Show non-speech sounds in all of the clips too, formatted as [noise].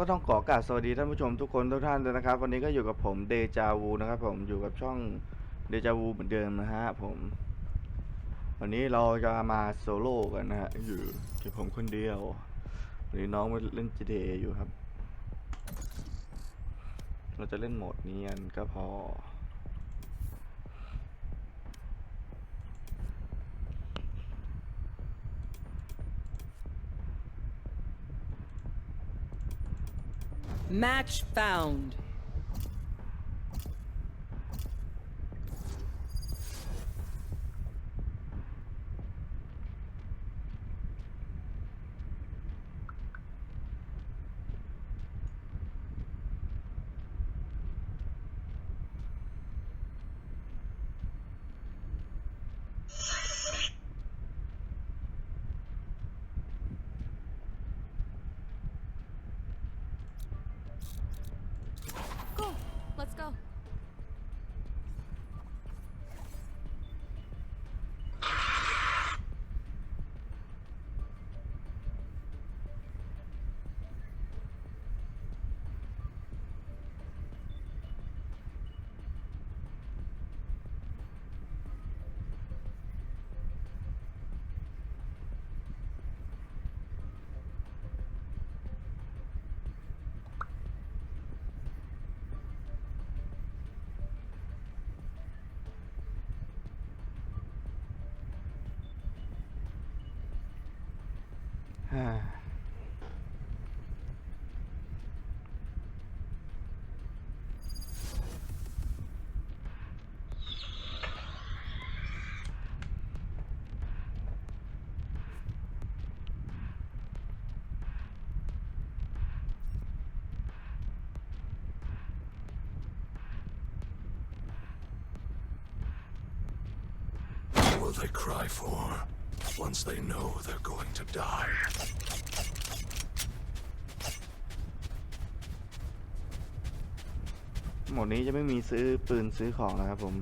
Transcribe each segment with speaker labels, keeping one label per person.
Speaker 1: ก็ต้องขอกราบสวัสดีท่านผู้ชมทุกคนทุกท่านเลยนะครับ วันนี้ก็อยู่กับผมเดจาวูนะครับ ผมอยู่กับช่องเดจาวูเหมือนเดิมนะฮะผม วันนี้เราจะมาโซโล่กันนะฮะอยู่แค่ผมคนเดียวหรือน้องมาเล่น GTA อยู่ครับ เราจะเล่นโหมดนี้กันก็พอ
Speaker 2: Match found.
Speaker 3: What will they cry for once they know they're going to die?
Speaker 1: โหมดนี้จะไม่มีซื้อปืนซื้อของนะครับผม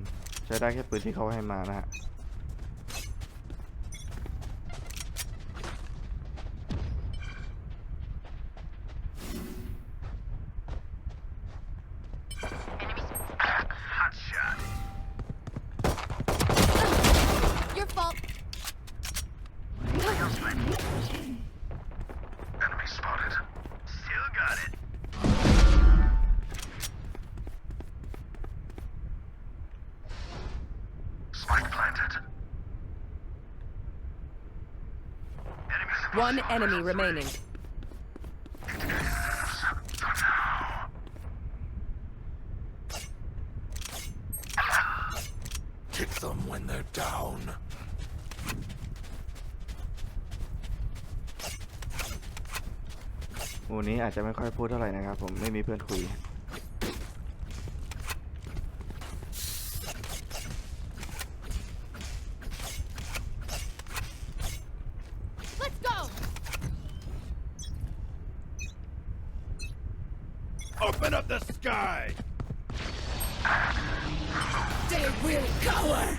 Speaker 1: ใช้ได้แค่ปืนที่เขาให้มานะฮะ
Speaker 4: Your fault.
Speaker 3: Enemy spotted. Still got it. Spike planted. Enemies
Speaker 2: One enemy remaining.
Speaker 3: Kick them when they're down.
Speaker 1: โหมดนี้อาจจะไม่ค่อยพูดเท่าไหร่นะครับ ผมไม่มีเพื่อนคุย
Speaker 2: will cower.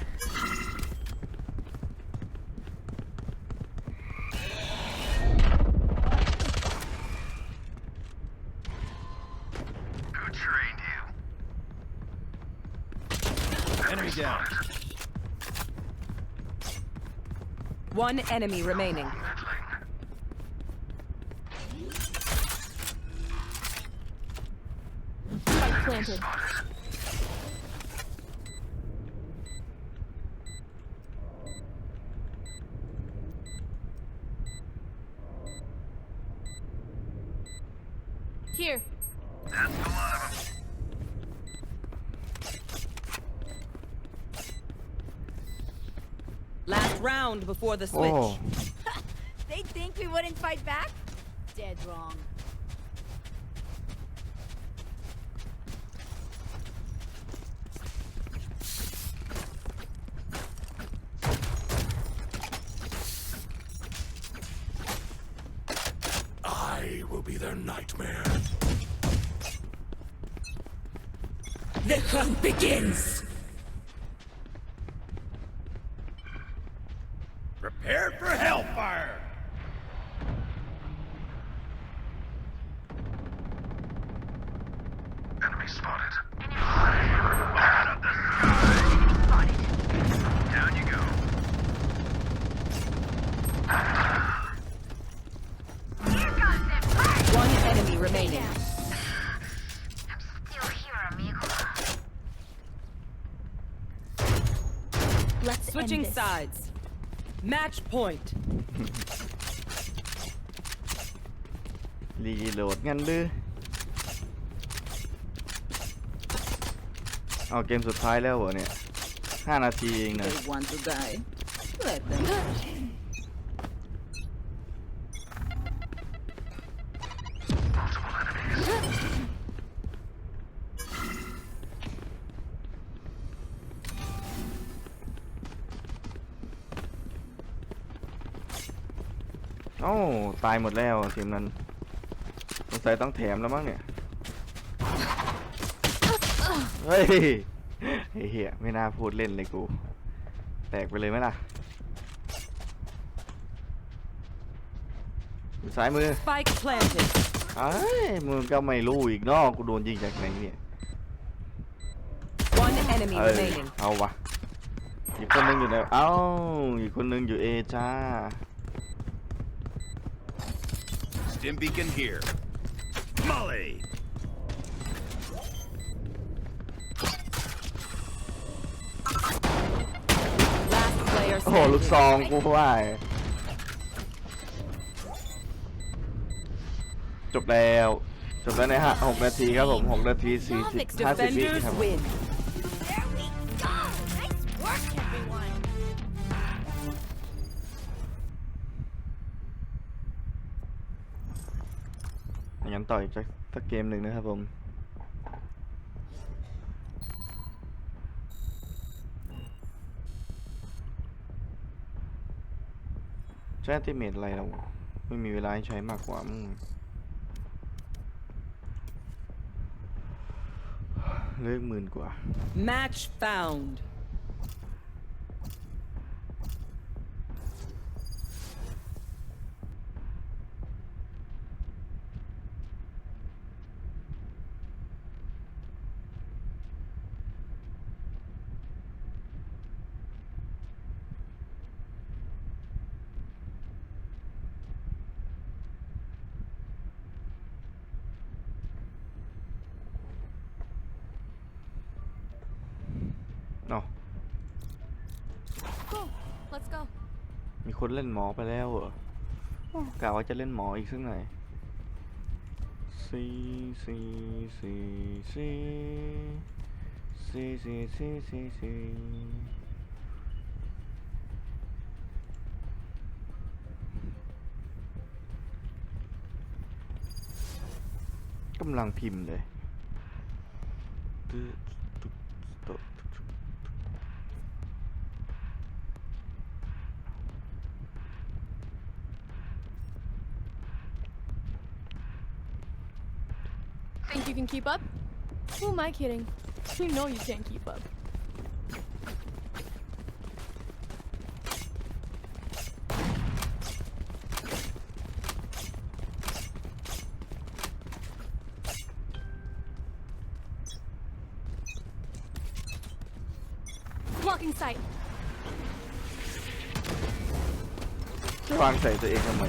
Speaker 3: Who trained you? Enemy down.
Speaker 2: One enemy remaining.
Speaker 4: Here.
Speaker 3: That's a lot of them.
Speaker 2: Last round before the oh. switch.
Speaker 1: โอ้ [laughs]
Speaker 4: They think we wouldn't fight back? Dead wrong.
Speaker 3: I will be their nightmare.
Speaker 2: The hunt begins.
Speaker 3: Prepare for hellfire!
Speaker 2: remaining.
Speaker 5: Still here, amigo.
Speaker 4: Let's
Speaker 2: Switching
Speaker 4: end this.
Speaker 2: sides. Match point. [laughs]
Speaker 1: รีโหลดงั้นหรือเอาเกมสุดท้ายแล้วเหรอเนี่ยห้านาทีเองนะ
Speaker 2: They want to die. Let them
Speaker 1: อ้าตายหมดแล้วทีมนั้นสงสัยต้องแถมแล้วมั้งเนี่ย เฮ้ยไอ้เหี้ยไม่น่าพูดเล่นเลยกู แตกไปเลยไหมล่ะอยู่ซ้ายมือ
Speaker 2: Spike planted.
Speaker 1: ไอ้ยมึงก็ไม่รู้อีกเนอกกูโดนยิงจากไหนเนี่ย
Speaker 2: One enemy
Speaker 1: เอ้ย
Speaker 2: remaining.
Speaker 1: เอาวะอีกคนนึงอยู่ไหนเอ้าอีกคนนึงอยู่เอจ้า
Speaker 6: Stim beacon here. Molly!
Speaker 2: Last player
Speaker 1: โอ้โห ลูกซ
Speaker 2: standing.
Speaker 1: องกูว่าจบแล้ว จบแล้วนะฮะหกนาทีครับผมหกนาทีสี่สิบห้าสิบวิ
Speaker 2: Defenders
Speaker 1: ครับ
Speaker 2: win.
Speaker 1: งั้นต่ออีกสักสักเกมหนึ่งนะครับผม ใช้ติเมทอะไรเราไม่มีเวลาให้ใช้มากกว่ามึงเลิกหมื่นกว่า
Speaker 2: Match found.
Speaker 4: Let's go.
Speaker 1: มีคนเล่นหมอไปแล้วเหรอโอ้กะว่าจะเล่นหมออีกสักหน่อยสี่สี่สี่สี่สี่สี่สี่สี่สี่กำลังพิมพ์เลย
Speaker 7: can keep up? Who am I kidding? You know you can't keep up. Blocking sight.
Speaker 1: จะวางใส่ตัวเองทำไม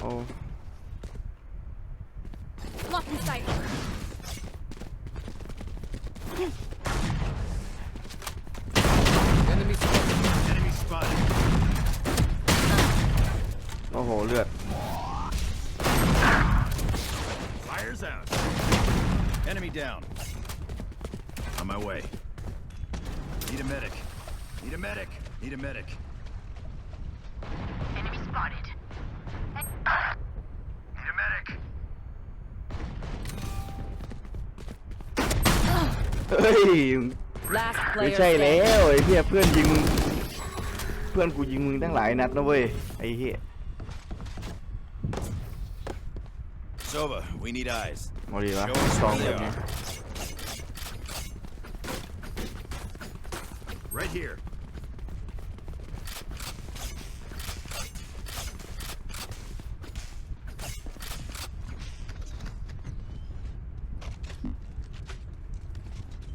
Speaker 1: โอ้ เลือด
Speaker 6: Fires out. Enemy down. On my way. Need a medic. Need a medic. Need a medic.
Speaker 5: Enemy spotted.
Speaker 6: Need a medic.
Speaker 1: เฮ้ย
Speaker 2: Last
Speaker 1: ไม่
Speaker 2: player
Speaker 1: ใช่แล้
Speaker 2: standing.
Speaker 1: วไอ้เหี้ยเพื่อนยิงมึง เพื่อนกูยิงมึงตั้งหลายนัดนะเว้ยไอ้เหี้ย
Speaker 6: Sova, we need eyes.
Speaker 1: What are you
Speaker 6: Show
Speaker 1: stall with
Speaker 6: me. Right here.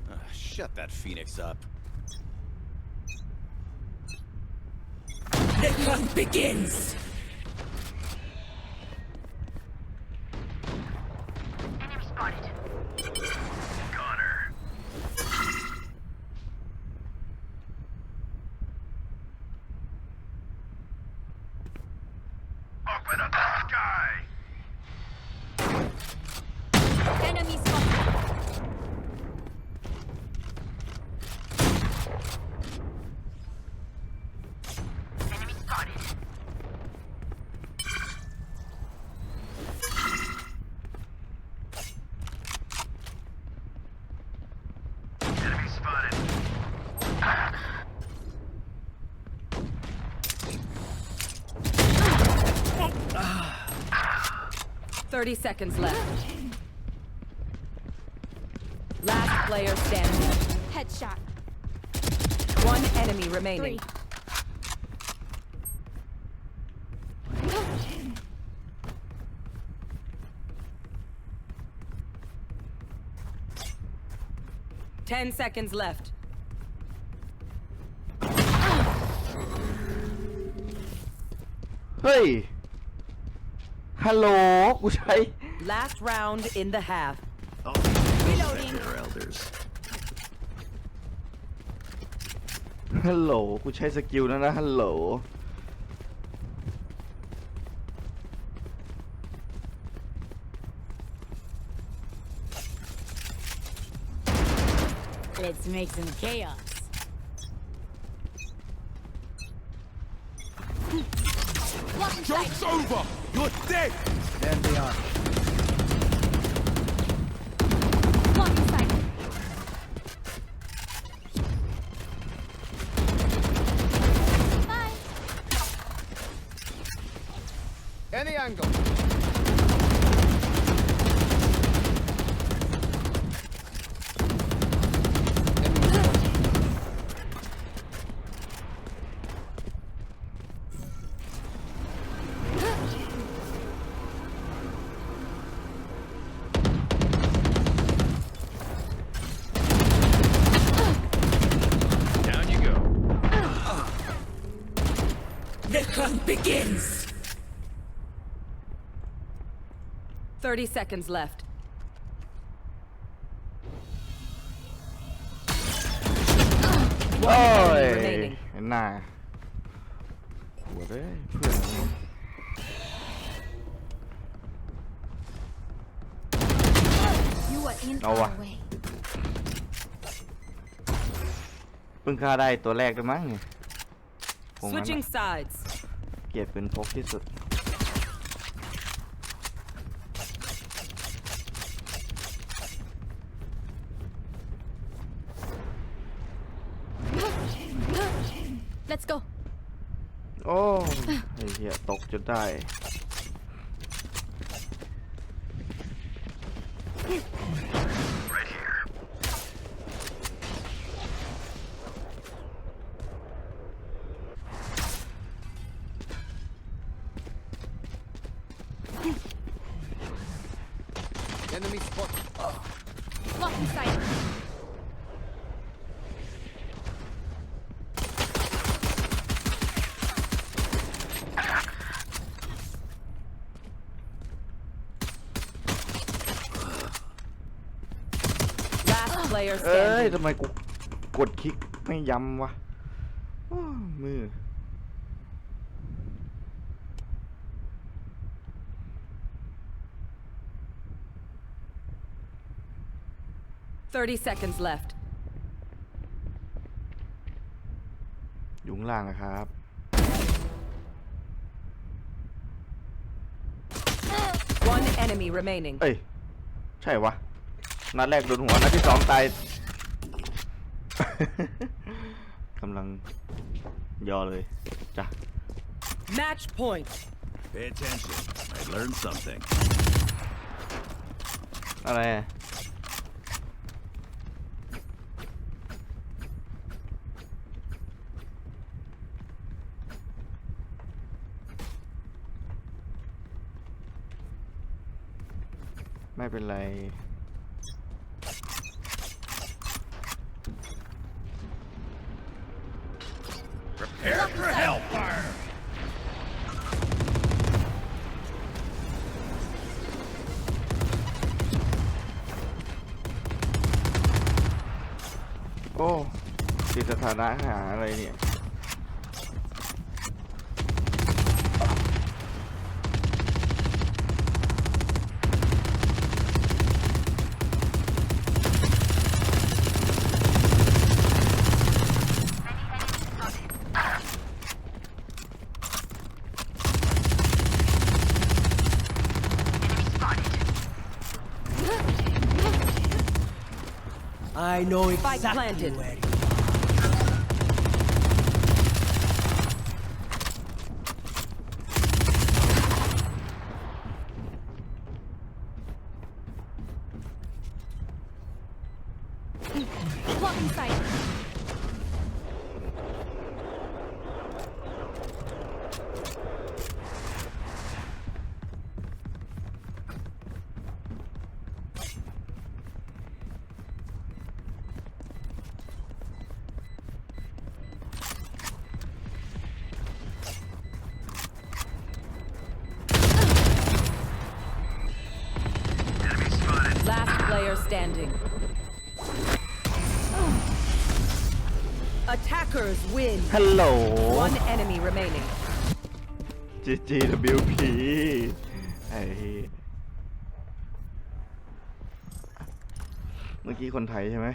Speaker 6: Uh, shut that phoenix up.
Speaker 2: The hunt begins! 30 seconds left. Last player standing.
Speaker 7: Headshot.
Speaker 2: One enemy remaining.
Speaker 7: Three.
Speaker 2: Ten seconds left.
Speaker 1: เ ฮ้ย ฮัลโหล กูใช้
Speaker 2: Last round in the half.
Speaker 6: Oh, Reloading. Their elders.
Speaker 1: ฮัลโหล กูใช้สกิลนะนะ ฮัลโหล
Speaker 4: Let's make some chaos.
Speaker 7: Blocking sight.
Speaker 3: Joke's over!
Speaker 6: Good day!
Speaker 2: Then they are. 30 seconds left. One
Speaker 1: โอ้ย
Speaker 2: enemy remaining.
Speaker 1: เห็นหน้าหัวเลยเพื่อนมึง
Speaker 4: You are in
Speaker 1: Oh,
Speaker 4: our
Speaker 1: wow.
Speaker 4: way.
Speaker 1: เพิ่งฆ่าได้ตัวแรกด้วยมั้งผมงั้น
Speaker 2: Switching
Speaker 1: อะ
Speaker 2: sides.
Speaker 1: เกลียดปืนพกที่สุด
Speaker 7: Let's go.
Speaker 1: โอ้ไอ้เหี้ยตกจน ได้
Speaker 3: Right here.
Speaker 6: Enemy spot.
Speaker 7: Blocking sight.
Speaker 2: Last player
Speaker 1: เอ้ย
Speaker 2: standing.
Speaker 1: ทำไมกูกดคลิกไม่ย้ำวะอ้อมือ
Speaker 2: 30 seconds left.
Speaker 1: อยู่ข้างล่างอะครับ
Speaker 2: One enemy remaining.
Speaker 1: เอ้ย ใช่วะ นัดแรกโดนหัวนัดที่สองตาย กำลังยอเลยจ้ะ
Speaker 2: Match point.
Speaker 6: Pay attention. I learned something.
Speaker 1: อะไรอะไม่เป็นไร อ้ติดสถานะหาอะไรเนี่ย
Speaker 5: I know exactly where
Speaker 2: standing. Attackers win.
Speaker 1: ฮัลโหล
Speaker 2: One enemy remaining.
Speaker 1: GGWP ไอ้เหี้ยเมื่อกี้คนไทยใช่ไหม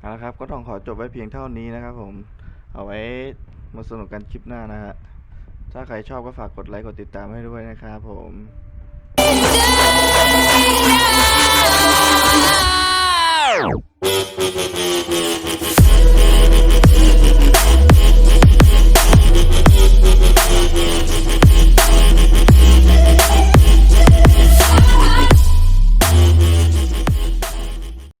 Speaker 1: เอาละครับ ก็ต้องขอจบไว้เพียงเท่านี้นะครับผม เอาไว้ มาสนุกกันคลิปหน้านะฮะ ถ้าใครชอบก็ฝากกดไลค์กดติดตามให้ด้วยนะครับผม